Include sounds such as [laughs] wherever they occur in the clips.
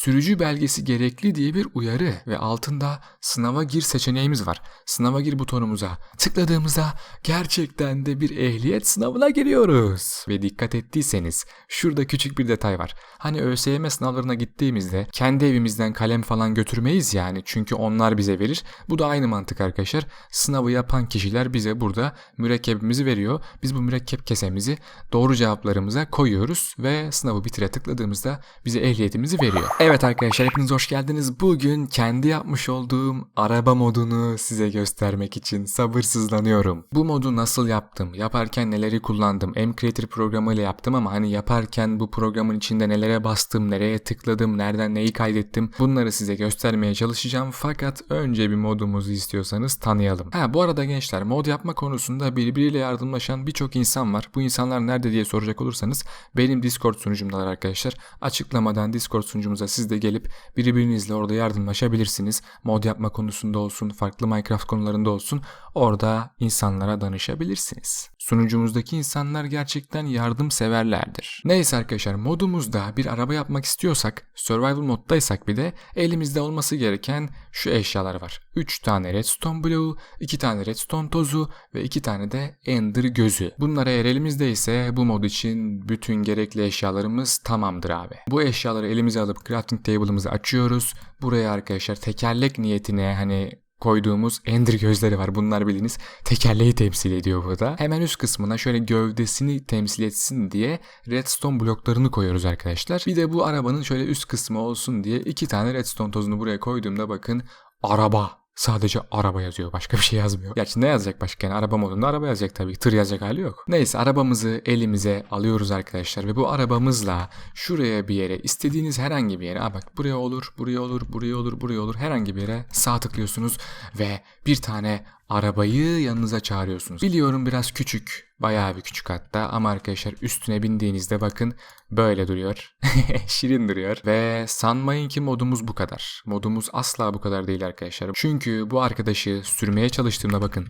sürücü belgesi gerekli diye bir uyarı ve altında sınava gir seçeneğimiz var. Sınava gir butonumuza tıkladığımızda gerçekten de bir ehliyet sınavına giriyoruz. Ve dikkat ettiyseniz şurada küçük bir detay var. Hani ÖSYM sınavlarına gittiğimizde kendi evimizden kalem falan götürmeyiz yani çünkü onlar bize verir. Bu da aynı mantık arkadaşlar. Sınavı yapan kişiler bize burada mürekkebimizi veriyor. Biz bu mürekkep kesemizi doğru cevaplarımıza koyuyoruz ve sınavı bitire tıkladığımızda bize ehliyetimizi veriyor. Evet arkadaşlar hepiniz hoş geldiniz. Bugün kendi yapmış olduğum araba modunu size göstermek için sabırsızlanıyorum. Bu modu nasıl yaptım? Yaparken neleri kullandım? M Creator programıyla yaptım ama hani yaparken bu programın içinde nelere bastım, nereye tıkladım, nereden neyi kaydettim bunları size göstermeye çalışacağım. Fakat önce bir modumuzu istiyorsanız tanıyalım. Ha bu arada gençler mod yapma konusunda birbiriyle yardımlaşan birçok insan var. Bu insanlar nerede diye soracak olursanız benim Discord sunucumdalar arkadaşlar. Açıklamadan Discord sunucumuza siz de gelip birbirinizle orada yardımlaşabilirsiniz. Mod yapma konusunda olsun, farklı Minecraft konularında olsun orada insanlara danışabilirsiniz. Sunucumuzdaki insanlar gerçekten yardımseverlerdir. Neyse arkadaşlar modumuzda bir araba yapmak istiyorsak, survival moddaysak bir de elimizde olması gereken şu eşyalar var. 3 tane redstone bloğu, 2 tane redstone tozu ve 2 tane de ender gözü. Bunlar eğer elimizde ise bu mod için bütün gerekli eşyalarımız tamamdır abi. Bu eşyaları elimize alıp crafting table'ımızı açıyoruz. Buraya arkadaşlar tekerlek niyetine hani koyduğumuz ender gözleri var. Bunlar biliniz tekerleği temsil ediyor bu da. Hemen üst kısmına şöyle gövdesini temsil etsin diye redstone bloklarını koyuyoruz arkadaşlar. Bir de bu arabanın şöyle üst kısmı olsun diye iki tane redstone tozunu buraya koyduğumda bakın araba Sadece araba yazıyor. Başka bir şey yazmıyor. Gerçi ne yazacak başka? Yani araba modunda araba yazacak tabii. Tır yazacak hali yok. Neyse arabamızı elimize alıyoruz arkadaşlar. Ve bu arabamızla şuraya bir yere istediğiniz herhangi bir yere. Aa bak buraya olur, buraya olur, buraya olur, buraya olur. Herhangi bir yere sağ tıklıyorsunuz. Ve bir tane arabayı yanınıza çağırıyorsunuz. Biliyorum biraz küçük. Bayağı bir küçük hatta ama arkadaşlar üstüne bindiğinizde bakın böyle duruyor. [laughs] Şirin duruyor. Ve sanmayın ki modumuz bu kadar. Modumuz asla bu kadar değil arkadaşlar. Çünkü bu arkadaşı sürmeye çalıştığımda bakın.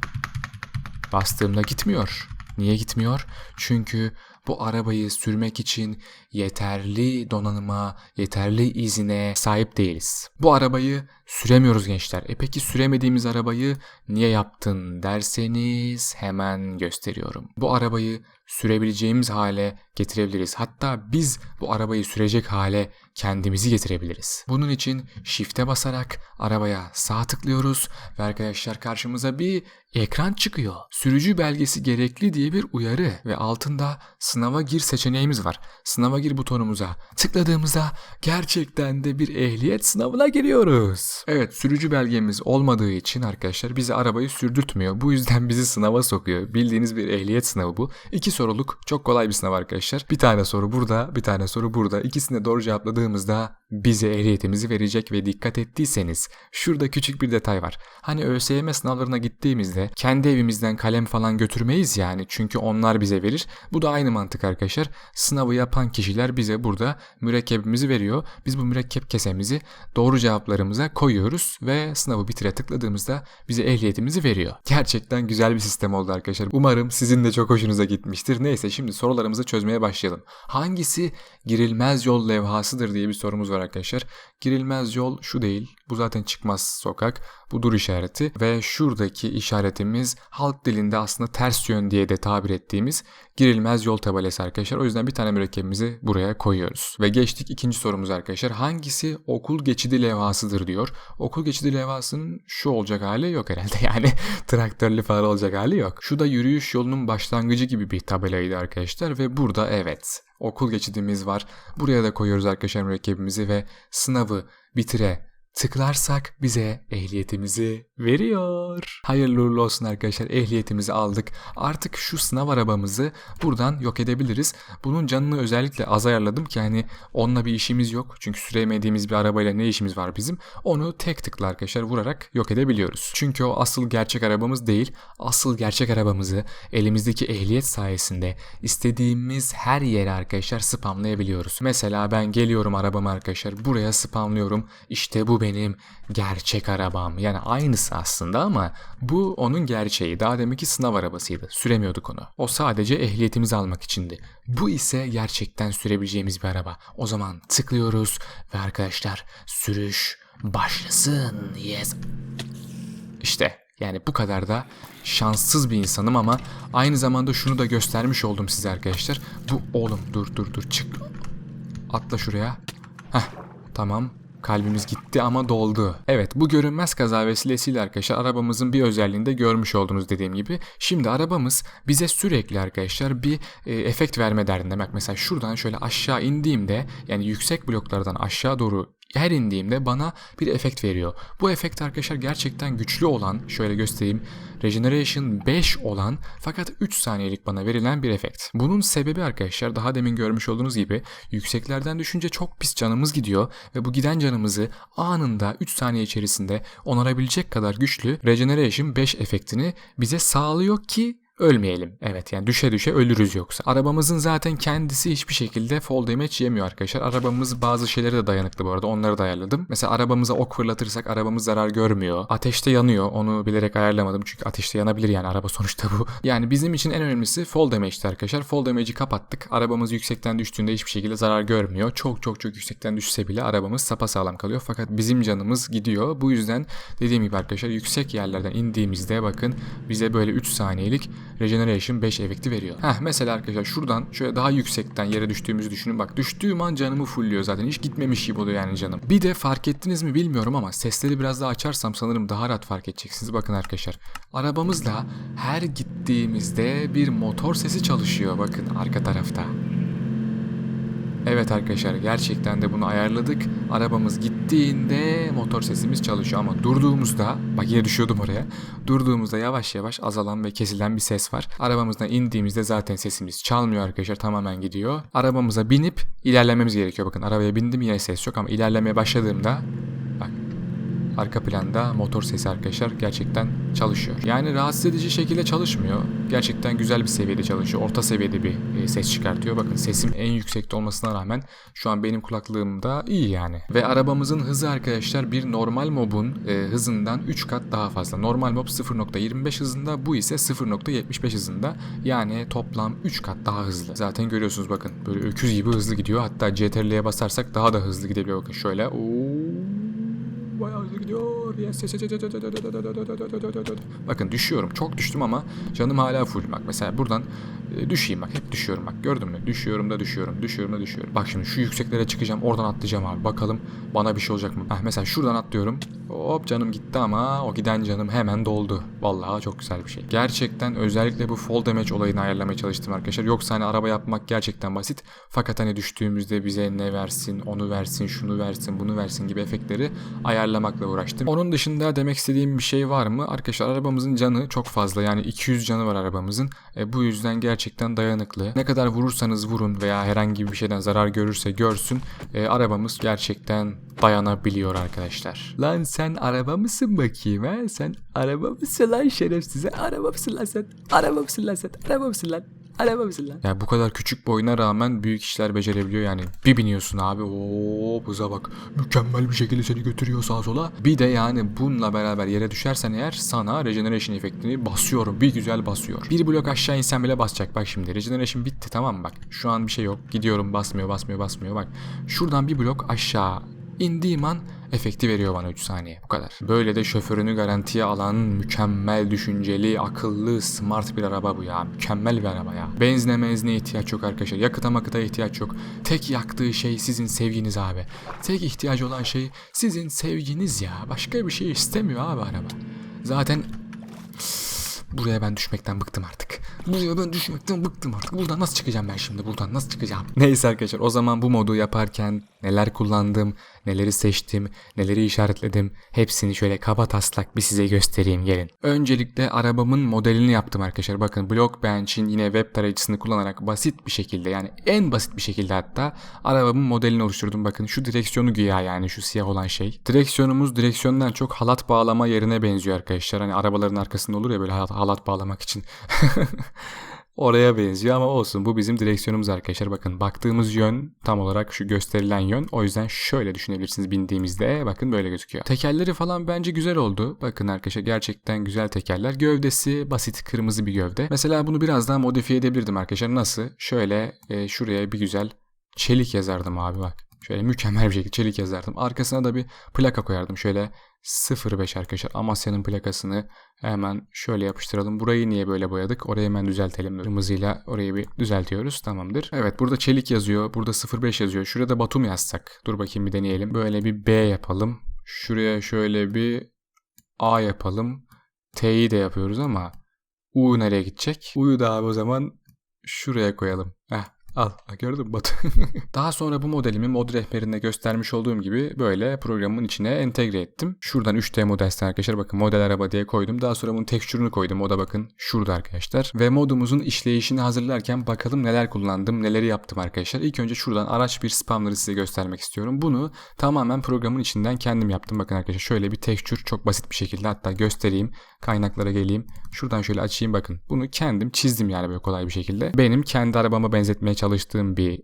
Bastığımda gitmiyor. Niye gitmiyor? Çünkü bu arabayı sürmek için yeterli donanıma, yeterli izine sahip değiliz. Bu arabayı süremiyoruz gençler. E peki süremediğimiz arabayı niye yaptın derseniz hemen gösteriyorum. Bu arabayı sürebileceğimiz hale getirebiliriz. Hatta biz bu arabayı sürecek hale kendimizi getirebiliriz. Bunun için shift'e basarak arabaya sağ tıklıyoruz ve arkadaşlar karşımıza bir ekran çıkıyor. Sürücü belgesi gerekli diye bir uyarı ve altında sınava gir seçeneğimiz var. Sınava gir butonumuza tıkladığımızda gerçekten de bir ehliyet sınavına giriyoruz. Evet sürücü belgemiz olmadığı için arkadaşlar bizi arabayı sürdürtmüyor. Bu yüzden bizi sınava sokuyor. Bildiğiniz bir ehliyet sınavı bu. İki soruluk çok kolay bir sınav arkadaşlar. Bir tane soru burada, bir tane soru burada. İkisini de doğru cevapladığımızda bize ehliyetimizi verecek ve dikkat ettiyseniz şurada küçük bir detay var. Hani ÖSYM sınavlarına gittiğimizde kendi evimizden kalem falan götürmeyiz yani çünkü onlar bize verir. Bu da aynı mantık arkadaşlar. Sınavı yapan kişiler bize burada mürekkebimizi veriyor. Biz bu mürekkep kesemizi doğru cevaplarımıza koyuyoruz ve sınavı bitire tıkladığımızda bize ehliyetimizi veriyor. Gerçekten güzel bir sistem oldu arkadaşlar. Umarım sizin de çok hoşunuza gitmiştir. Neyse şimdi sorularımızı çözmeye başlayalım. Hangisi girilmez yol levhasıdır diye bir sorumuz var arkadaşlar. Girilmez yol şu değil. Bu zaten çıkmaz sokak. Bu dur işareti ve şuradaki işaretimiz halk dilinde aslında ters yön diye de tabir ettiğimiz girilmez yol tabelası arkadaşlar. O yüzden bir tane mürekkebimizi buraya koyuyoruz. Ve geçtik ikinci sorumuz arkadaşlar. Hangisi okul geçidi levhasıdır diyor. Okul geçidi levhasının şu olacak hali yok herhalde. [laughs] Yani traktörlü falan olacak hali yok. Şu da yürüyüş yolunun başlangıcı gibi bir tabelaydı arkadaşlar ve burada evet okul geçidimiz var. Buraya da koyuyoruz arkadaşlar mürekkebimizi ve sınavı bitire tıklarsak bize ehliyetimizi veriyor. Hayırlı uğurlu olsun arkadaşlar ehliyetimizi aldık. Artık şu sınav arabamızı buradan yok edebiliriz. Bunun canını özellikle az ayarladım ki hani onunla bir işimiz yok. Çünkü süremediğimiz bir arabayla ne işimiz var bizim. Onu tek tıkla arkadaşlar vurarak yok edebiliyoruz. Çünkü o asıl gerçek arabamız değil. Asıl gerçek arabamızı elimizdeki ehliyet sayesinde istediğimiz her yere arkadaşlar spamlayabiliyoruz. Mesela ben geliyorum arabamı arkadaşlar buraya spamlıyorum. İşte bu benim benim gerçek arabam. Yani aynısı aslında ama bu onun gerçeği. Daha demek ki sınav arabasıydı. Süremiyorduk onu. O sadece ehliyetimizi almak içindi. Bu ise gerçekten sürebileceğimiz bir araba. O zaman tıklıyoruz ve arkadaşlar sürüş başlasın. Yes. İşte yani bu kadar da şanssız bir insanım ama aynı zamanda şunu da göstermiş oldum size arkadaşlar. Bu oğlum dur dur dur çık. Atla şuraya. Heh tamam. Kalbimiz gitti ama doldu. Evet bu görünmez kaza vesilesiyle arkadaşlar arabamızın bir özelliğini de görmüş oldunuz dediğim gibi. Şimdi arabamız bize sürekli arkadaşlar bir e, efekt verme derdinde. Bak mesela şuradan şöyle aşağı indiğimde yani yüksek bloklardan aşağı doğru her indiğimde bana bir efekt veriyor. Bu efekt arkadaşlar gerçekten güçlü olan, şöyle göstereyim, Regeneration 5 olan fakat 3 saniyelik bana verilen bir efekt. Bunun sebebi arkadaşlar daha demin görmüş olduğunuz gibi yükseklerden düşünce çok pis canımız gidiyor ve bu giden canımızı anında 3 saniye içerisinde onarabilecek kadar güçlü Regeneration 5 efektini bize sağlıyor ki ölmeyelim. Evet yani düşe düşe ölürüz yoksa. Arabamızın zaten kendisi hiçbir şekilde fall damage yemiyor arkadaşlar. Arabamız bazı şeylere de dayanıklı bu arada. Onları da ayarladım. Mesela arabamıza ok fırlatırsak arabamız zarar görmüyor. Ateşte yanıyor. Onu bilerek ayarlamadım çünkü ateşte yanabilir yani araba sonuçta bu. [laughs] Yani bizim için en önemlisi fall damage'ti arkadaşlar. Fall damage'i kapattık. Arabamız yüksekten düştüğünde hiçbir şekilde zarar görmüyor. Çok çok çok yüksekten düşse bile arabamız sapasağlam kalıyor. Fakat bizim canımız gidiyor. Bu yüzden dediğim gibi arkadaşlar yüksek yerlerden indiğimizde bakın bize böyle 3 saniyelik Regeneration 5 efekti veriyor. Heh mesela arkadaşlar şuradan şöyle daha yüksekten yere düştüğümüzü düşünün. Bak düştüğüm an canımı fullüyor zaten. Hiç gitmemiş gibi oluyor yani canım. Bir de fark ettiniz mi bilmiyorum ama sesleri biraz daha açarsam sanırım daha rahat fark edeceksiniz. Bakın arkadaşlar. Arabamızla her gittiğimizde bir motor sesi çalışıyor. Bakın arka tarafta. Evet arkadaşlar gerçekten de bunu ayarladık. Arabamız gittiğinde motor sesimiz çalışıyor ama durduğumuzda bak yine düşüyordum oraya. Durduğumuzda yavaş yavaş azalan ve kesilen bir ses var. Arabamızdan indiğimizde zaten sesimiz çalmıyor arkadaşlar tamamen gidiyor. Arabamıza binip ilerlememiz gerekiyor. Bakın arabaya bindim yine ses yok ama ilerlemeye başladığımda Arka planda motor sesi arkadaşlar gerçekten çalışıyor. Yani rahatsız edici şekilde çalışmıyor. Gerçekten güzel bir seviyede çalışıyor. Orta seviyede bir e, ses çıkartıyor. Bakın sesim en yüksekte olmasına rağmen şu an benim kulaklığımda iyi yani. Ve arabamızın hızı arkadaşlar bir normal mobun e, hızından 3 kat daha fazla. Normal mob 0.25 hızında bu ise 0.75 hızında. Yani toplam 3 kat daha hızlı. Zaten görüyorsunuz bakın böyle öküz gibi hızlı gidiyor. Hatta CTRL'ye basarsak daha da hızlı gidebiliyor. Bakın şöyle. Oo bayağı hızlı gidiyor. Bakın düşüyorum. Çok düştüm ama canım hala full. Bak mesela buradan e, düşeyim bak. Hep düşüyorum bak. Gördün mü? Düşüyorum da düşüyorum. Düşüyorum da düşüyorum. Bak şimdi şu yükseklere çıkacağım. Oradan atlayacağım abi. Bakalım bana bir şey olacak mı? Heh, mesela şuradan atlıyorum. Hop canım gitti ama o giden canım hemen doldu. Vallahi çok güzel bir şey. Gerçekten özellikle bu fall damage olayını ayarlamaya çalıştım arkadaşlar. Yoksa hani araba yapmak gerçekten basit. Fakat hani düştüğümüzde bize ne versin, onu versin, şunu versin, bunu versin gibi efektleri ayarlamakla uğraştım. Onun dışında demek istediğim bir şey var mı? Arkadaşlar arabamızın canı çok fazla. Yani 200 canı var arabamızın. E, bu yüzden gerçekten dayanıklı. Ne kadar vurursanız vurun veya herhangi bir şeyden zarar görürse görsün. E, arabamız gerçekten dayanabiliyor arkadaşlar. Lan sen araba mısın bakayım ha? Sen araba mısın lan şerefsiz? Araba mısın lan sen? Araba mısın lan sen? Araba mısın lan? Araba mısın? Yani bu kadar küçük boyuna rağmen büyük işler becerebiliyor yani. Bir biniyorsun abi o hıza bak. Mükemmel bir şekilde seni götürüyor sağa sola. Bir de yani bununla beraber yere düşersen eğer sana regeneration efektini basıyorum. Bir güzel basıyor. Bir blok aşağı insen bile basacak. Bak şimdi regeneration bitti tamam mı bak. Şu an bir şey yok. Gidiyorum basmıyor basmıyor basmıyor bak. Şuradan bir blok aşağı indiğim an efekti veriyor bana 3 saniye. Bu kadar. Böyle de şoförünü garantiye alan mükemmel düşünceli, akıllı, smart bir araba bu ya. Mükemmel bir araba ya. Benzine menzine ihtiyaç yok arkadaşlar. Yakıta makıta ihtiyaç yok. Tek yaktığı şey sizin sevginiz abi. Tek ihtiyacı olan şey sizin sevginiz ya. Başka bir şey istemiyor abi araba. Zaten Buraya ben düşmekten bıktım artık. Buraya ben düşmekten bıktım artık. Buradan nasıl çıkacağım ben şimdi? Buradan nasıl çıkacağım? [laughs] Neyse arkadaşlar o zaman bu modu yaparken neler kullandım, neleri seçtim, neleri işaretledim hepsini şöyle kaba taslak bir size göstereyim gelin. Öncelikle arabamın modelini yaptım arkadaşlar. Bakın Blockbench'in yine web tarayıcısını kullanarak basit bir şekilde yani en basit bir şekilde hatta arabamın modelini oluşturdum. Bakın şu direksiyonu güya yani şu siyah olan şey. Direksiyonumuz direksiyondan çok halat bağlama yerine benziyor arkadaşlar. Hani arabaların arkasında olur ya böyle halat, halat bağlamak için. [laughs] oraya benziyor ama olsun. Bu bizim direksiyonumuz arkadaşlar. Bakın baktığımız yön tam olarak şu gösterilen yön. O yüzden şöyle düşünebilirsiniz bindiğimizde. Bakın böyle gözüküyor. Tekerleri falan bence güzel oldu. Bakın arkadaşlar gerçekten güzel tekerler. Gövdesi basit kırmızı bir gövde. Mesela bunu biraz daha modifiye edebilirdim arkadaşlar. Nasıl? Şöyle e, şuraya bir güzel çelik yazardım abi bak. Şöyle mükemmel bir şekilde çelik yazardım. Arkasına da bir plaka koyardım. Şöyle 05 arkadaşlar. Amasya'nın plakasını hemen şöyle yapıştıralım. Burayı niye böyle boyadık? Orayı hemen düzeltelim. Kırmızıyla orayı bir düzeltiyoruz. Tamamdır. Evet burada çelik yazıyor. Burada 05 yazıyor. Şurada da Batum yazsak. Dur bakayım bir deneyelim. Böyle bir B yapalım. Şuraya şöyle bir A yapalım. T'yi de yapıyoruz ama U nereye gidecek? U'yu da abi o zaman şuraya koyalım. Heh Al gördün mü? [laughs] Daha sonra bu modelimi mod rehberinde göstermiş olduğum gibi böyle programın içine entegre ettim. Şuradan 3D modelsin arkadaşlar bakın model araba diye koydum. Daha sonra bunun tekstürünü koydum. O da bakın şurada arkadaşlar. Ve modumuzun işleyişini hazırlarken bakalım neler kullandım, neleri yaptım arkadaşlar. İlk önce şuradan araç bir spamları size göstermek istiyorum. Bunu tamamen programın içinden kendim yaptım. Bakın arkadaşlar şöyle bir tekstür çok basit bir şekilde hatta göstereyim. Kaynaklara geleyim. Şuradan şöyle açayım bakın. Bunu kendim çizdim yani böyle kolay bir şekilde. Benim kendi arabama benzetmeye çalıştığım bir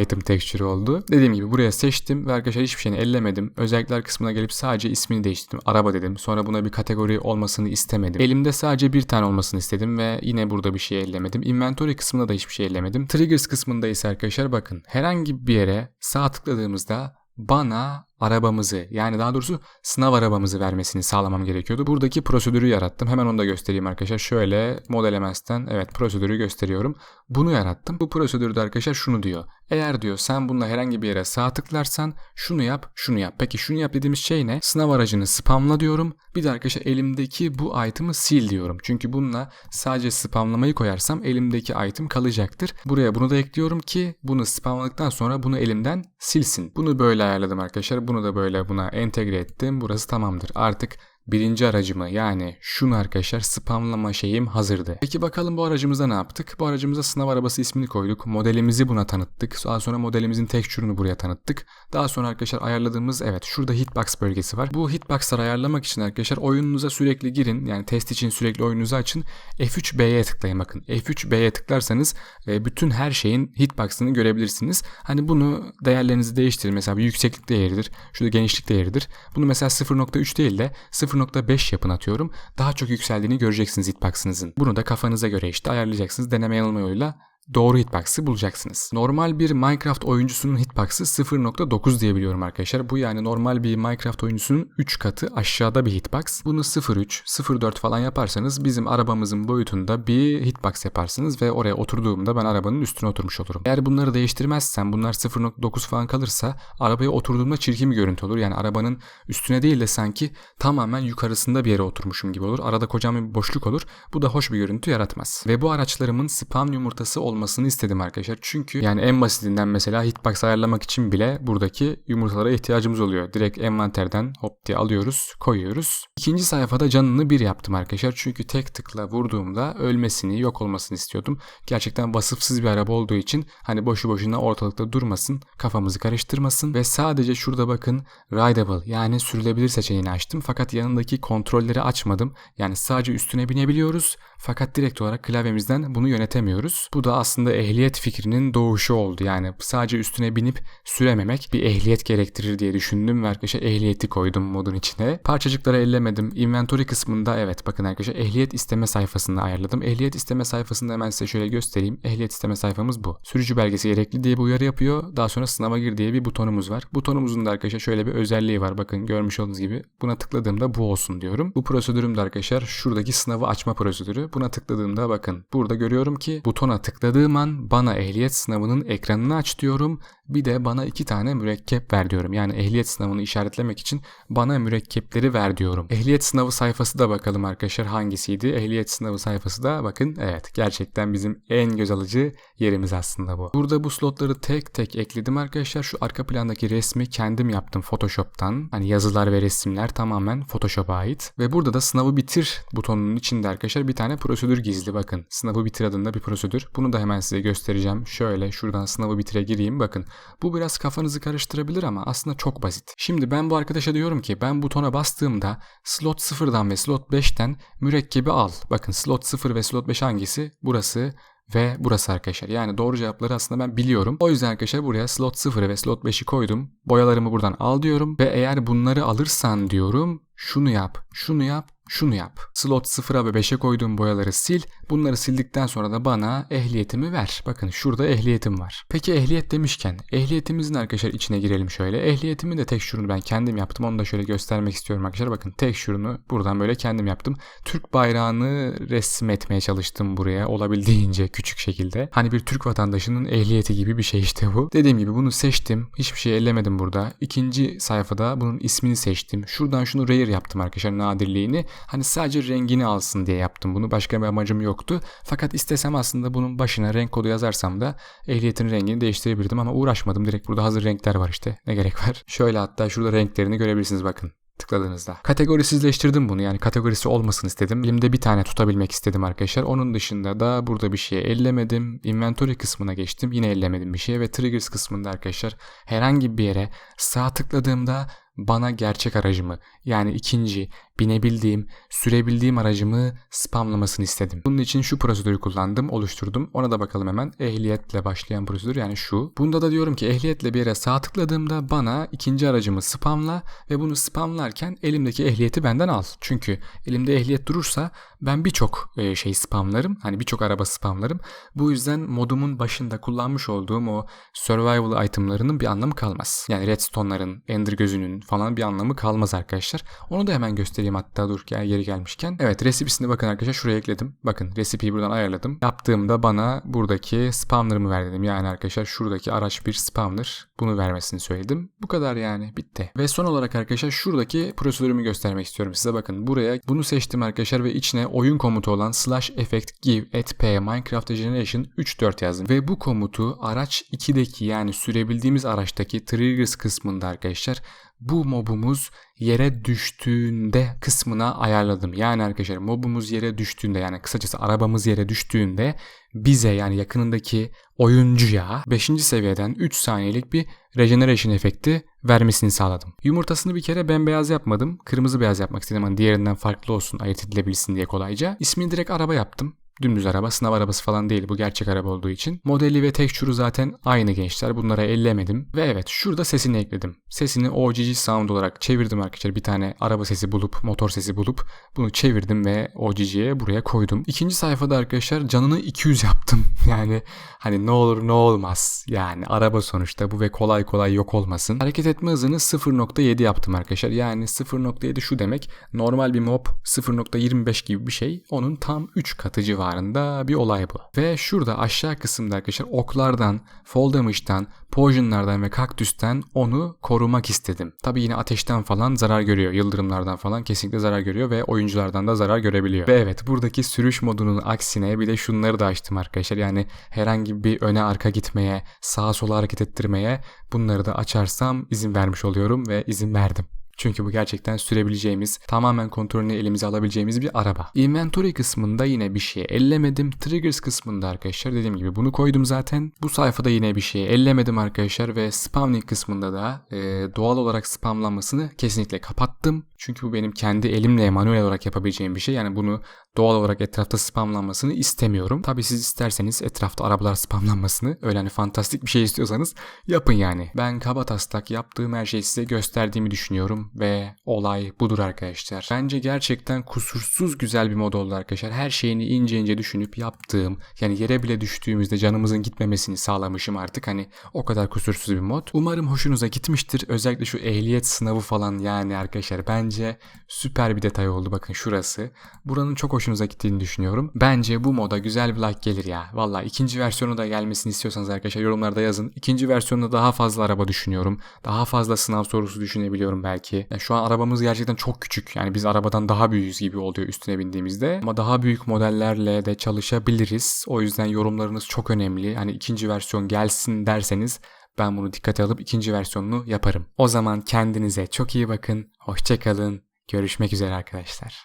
[laughs] item texture oldu. Dediğim gibi buraya seçtim ve arkadaşlar hiçbir şeyini ellemedim. Özellikler kısmına gelip sadece ismini değiştirdim. Araba dedim. Sonra buna bir kategori olmasını istemedim. Elimde sadece bir tane olmasını istedim ve yine burada bir şey ellemedim. Inventory kısmında da hiçbir şey ellemedim. Triggers kısmında ise arkadaşlar bakın herhangi bir yere sağ tıkladığımızda bana arabamızı yani daha doğrusu sınav arabamızı vermesini sağlamam gerekiyordu. Buradaki prosedürü yarattım. Hemen onu da göstereyim arkadaşlar. Şöyle Mod Elements'ten evet prosedürü gösteriyorum. Bunu yarattım. Bu prosedürde arkadaşlar şunu diyor. Eğer diyor sen bununla herhangi bir yere sağ tıklarsan şunu yap, şunu yap. Peki şunu yap dediğimiz şey ne? Sınav aracını spamla diyorum. Bir de arkadaşlar elimdeki bu item'ı sil diyorum. Çünkü bununla sadece spamlamayı koyarsam elimdeki item kalacaktır. Buraya bunu da ekliyorum ki bunu spamladıktan sonra bunu elimden silsin. Bunu böyle ayarladım arkadaşlar. Bunu da böyle buna entegre ettim. Burası tamamdır. Artık birinci aracımı yani şunu arkadaşlar spamlama şeyim hazırdı. Peki bakalım bu aracımızda ne yaptık? Bu aracımıza sınav arabası ismini koyduk. Modelimizi buna tanıttık. Daha sonra modelimizin tekstürünü buraya tanıttık. Daha sonra arkadaşlar ayarladığımız evet şurada hitbox bölgesi var. Bu hitbox'ları ayarlamak için arkadaşlar oyununuza sürekli girin. Yani test için sürekli oyununuzu açın. F3B'ye tıklayın bakın. F3B'ye tıklarsanız e, bütün her şeyin hitbox'ını görebilirsiniz. Hani bunu değerlerinizi değiştirin. Mesela bir yükseklik değeridir. Şurada genişlik değeridir. Bunu mesela 0.3 değil de 0 0.5 yapın atıyorum. Daha çok yükseldiğini göreceksiniz hitbox'ınızın. Bunu da kafanıza göre işte ayarlayacaksınız. Deneme yanılma yoluyla doğru hitbox'ı bulacaksınız. Normal bir Minecraft oyuncusunun hitbox'ı 0.9 diyebiliyorum arkadaşlar. Bu yani normal bir Minecraft oyuncusunun 3 katı aşağıda bir hitbox. Bunu 0.3, 0.4 falan yaparsanız bizim arabamızın boyutunda bir hitbox yaparsınız ve oraya oturduğumda ben arabanın üstüne oturmuş olurum. Eğer bunları değiştirmezsem bunlar 0.9 falan kalırsa arabaya oturduğumda çirkin bir görüntü olur. Yani arabanın üstüne değil de sanki tamamen yukarısında bir yere oturmuşum gibi olur. Arada kocaman bir boşluk olur. Bu da hoş bir görüntü yaratmaz. Ve bu araçlarımın spam yumurtası olmasını istedim arkadaşlar. Çünkü yani en basitinden mesela hitbox ayarlamak için bile buradaki yumurtalara ihtiyacımız oluyor. Direkt envanterden hop diye alıyoruz, koyuyoruz. İkinci sayfada canını bir yaptım arkadaşlar. Çünkü tek tıkla vurduğumda ölmesini, yok olmasını istiyordum. Gerçekten vasıfsız bir araba olduğu için hani boşu boşuna ortalıkta durmasın, kafamızı karıştırmasın ve sadece şurada bakın rideable yani sürülebilir seçeneğini açtım. Fakat yanındaki kontrolleri açmadım. Yani sadece üstüne binebiliyoruz fakat direkt olarak klavyemizden bunu yönetemiyoruz. Bu da aslında ehliyet fikrinin doğuşu oldu. Yani sadece üstüne binip sürememek bir ehliyet gerektirir diye düşündüm ve arkadaşlar ehliyeti koydum modun içine. Parçacıkları ellemedim. Inventory kısmında evet bakın arkadaşlar ehliyet isteme sayfasını ayarladım. Ehliyet isteme sayfasında hemen size şöyle göstereyim. Ehliyet isteme sayfamız bu. Sürücü belgesi gerekli diye bir uyarı yapıyor. Daha sonra sınava gir diye bir butonumuz var. Butonumuzun da arkadaşlar şöyle bir özelliği var. Bakın görmüş olduğunuz gibi. Buna tıkladığımda bu olsun diyorum. Bu prosedürüm de arkadaşlar şuradaki sınavı açma prosedürü. Buna tıkladığımda bakın burada görüyorum ki butona tıkladığım an bana ehliyet sınavının ekranını aç diyorum. Bir de bana iki tane mürekkep ver diyorum. Yani ehliyet sınavını işaretlemek için bana mürekkepleri ver diyorum. Ehliyet sınavı sayfası da bakalım arkadaşlar hangisiydi? Ehliyet sınavı sayfası da bakın evet gerçekten bizim en göz alıcı yerimiz aslında bu. Burada bu slotları tek tek ekledim arkadaşlar. Şu arka plandaki resmi kendim yaptım Photoshop'tan. Hani yazılar ve resimler tamamen Photoshop'a ait. Ve burada da sınavı bitir butonunun içinde arkadaşlar bir tane prosedür gizli bakın. Sınavı bitir adında bir prosedür. Bunu da hemen size göstereceğim. Şöyle şuradan sınavı bitire gireyim bakın. Bu biraz kafanızı karıştırabilir ama aslında çok basit. Şimdi ben bu arkadaşa diyorum ki ben butona bastığımda slot 0'dan ve slot 5'ten mürekkebi al. Bakın slot 0 ve slot 5 hangisi? Burası ve burası arkadaşlar. Yani doğru cevapları aslında ben biliyorum. O yüzden arkadaşlar buraya slot 0'ı ve slot 5'i koydum. Boyalarımı buradan al diyorum ve eğer bunları alırsan diyorum şunu yap, şunu yap, şunu yap. Slot 0'a ve 5'e koyduğum boyaları sil. Bunları sildikten sonra da bana ehliyetimi ver. Bakın şurada ehliyetim var. Peki ehliyet demişken ehliyetimizin arkadaşlar içine girelim şöyle. Ehliyetimin de tek şurunu ben kendim yaptım. Onu da şöyle göstermek istiyorum arkadaşlar. Bakın tek şurunu buradan böyle kendim yaptım. Türk bayrağını resmetmeye çalıştım buraya olabildiğince küçük şekilde. Hani bir Türk vatandaşının ehliyeti gibi bir şey işte bu. Dediğim gibi bunu seçtim. Hiçbir şey ellemedim burada. İkinci sayfada bunun ismini seçtim. Şuradan şunu rare yaptım arkadaşlar nadirliğini. Hani sadece rengini alsın diye yaptım bunu. Başka bir amacım yoktu. Fakat istesem aslında bunun başına renk kodu yazarsam da ehliyetin rengini değiştirebilirdim ama uğraşmadım. Direkt burada hazır renkler var işte. Ne gerek var? [laughs] Şöyle hatta şurada renklerini görebilirsiniz bakın tıkladığınızda. Kategorisizleştirdim bunu yani kategorisi olmasın istedim. Elimde bir tane tutabilmek istedim arkadaşlar. Onun dışında da burada bir şey ellemedim. Inventory kısmına geçtim. Yine ellemedim bir şey ve triggers kısmında arkadaşlar herhangi bir yere sağ tıkladığımda bana gerçek aracımı yani ikinci binebildiğim, sürebildiğim aracımı spamlamasını istedim. Bunun için şu prosedürü kullandım, oluşturdum. Ona da bakalım hemen. Ehliyetle başlayan prosedür yani şu. Bunda da diyorum ki ehliyetle bir yere sağ tıkladığımda bana ikinci aracımı spamla ve bunu spamlarken elimdeki ehliyeti benden al. Çünkü elimde ehliyet durursa ben birçok e, şey spamlarım. Hani birçok araba spamlarım. Bu yüzden modumun başında kullanmış olduğum o survival itemlarının bir anlamı kalmaz. Yani redstone'ların, ender gözünün falan bir anlamı kalmaz arkadaşlar. Onu da hemen göstereyim hatta dur gel yeri gelmişken. Evet resipisine bakın arkadaşlar şuraya ekledim. Bakın resipiyi buradan ayarladım. Yaptığımda bana buradaki spawner'ımı ver dedim. Yani arkadaşlar şuradaki araç bir spawner. Bunu vermesini söyledim. Bu kadar yani bitti. Ve son olarak arkadaşlar şuradaki prosedürümü göstermek istiyorum size. Bakın buraya bunu seçtim arkadaşlar ve içine oyun komutu olan slash effect give at p minecraft generation 3.4 yazdım. Ve bu komutu araç 2'deki yani sürebildiğimiz araçtaki triggers kısmında arkadaşlar bu mobumuz yere düştüğünde kısmına ayarladım. Yani arkadaşlar mobumuz yere düştüğünde yani kısacası arabamız yere düştüğünde bize yani yakınındaki oyuncuya 5. seviyeden 3 saniyelik bir regeneration efekti vermesini sağladım. Yumurtasını bir kere bembeyaz yapmadım. Kırmızı beyaz yapmak istedim. Hani diğerinden farklı olsun ayırt edilebilsin diye kolayca. İsmini direkt araba yaptım. Dümdüz araba, sınav arabası falan değil bu gerçek araba olduğu için. Modeli ve tekstürü zaten aynı gençler. Bunlara ellemedim. Ve evet şurada sesini ekledim. Sesini OGG Sound olarak çevirdim arkadaşlar. Bir tane araba sesi bulup, motor sesi bulup bunu çevirdim ve OGG'ye buraya koydum. İkinci sayfada arkadaşlar canını 200 yaptım. [laughs] Yani hani ne olur ne olmaz. Yani araba sonuçta bu ve kolay kolay yok olmasın. Hareket etme hızını 0.7 yaptım arkadaşlar. Yani 0.7 şu demek. Normal bir mob 0.25 gibi bir şey. Onun tam 3 katı civarı civarında bir olay bu. Ve şurada aşağı kısımda arkadaşlar oklardan, fall damage'dan, poisonlardan ve kaktüsten onu korumak istedim. Tabi yine ateşten falan zarar görüyor. Yıldırımlardan falan kesinlikle zarar görüyor ve oyunculardan da zarar görebiliyor. Ve evet buradaki sürüş modunun aksine bir de şunları da açtım arkadaşlar. Yani herhangi bir öne arka gitmeye, sağa sola hareket ettirmeye bunları da açarsam izin vermiş oluyorum ve izin verdim. Çünkü bu gerçekten sürebileceğimiz, tamamen kontrolünü elimize alabileceğimiz bir araba. Inventory kısmında yine bir şey ellemedim. Triggers kısmında arkadaşlar dediğim gibi bunu koydum zaten. Bu sayfada yine bir şey ellemedim arkadaşlar ve spawning kısmında da e, doğal olarak spamlanmasını kesinlikle kapattım. Çünkü bu benim kendi elimle manuel olarak yapabileceğim bir şey. Yani bunu doğal olarak etrafta spamlanmasını istemiyorum. Tabi siz isterseniz etrafta arabalar spamlanmasını öyle hani fantastik bir şey istiyorsanız yapın yani. Ben kaba taslak yaptığım her şeyi size gösterdiğimi düşünüyorum ve olay budur arkadaşlar. Bence gerçekten kusursuz güzel bir mod oldu arkadaşlar. Her şeyini ince ince düşünüp yaptığım yani yere bile düştüğümüzde canımızın gitmemesini sağlamışım artık. Hani o kadar kusursuz bir mod. Umarım hoşunuza gitmiştir. Özellikle şu ehliyet sınavı falan yani arkadaşlar bence süper bir detay oldu. Bakın şurası. Buranın çok hoşunuza gittiğini düşünüyorum. Bence bu moda güzel bir like gelir ya. Valla ikinci versiyonu da gelmesini istiyorsanız arkadaşlar yorumlarda yazın. İkinci versiyonda daha fazla araba düşünüyorum. Daha fazla sınav sorusu düşünebiliyorum belki. Yani şu an arabamız gerçekten çok küçük. Yani biz arabadan daha büyüğüz gibi oluyor üstüne bindiğimizde. Ama daha büyük modellerle de çalışabiliriz. O yüzden yorumlarınız çok önemli. Hani ikinci versiyon gelsin derseniz ben bunu dikkate alıp ikinci versiyonunu yaparım. O zaman kendinize çok iyi bakın. Hoşçakalın. Görüşmek üzere arkadaşlar.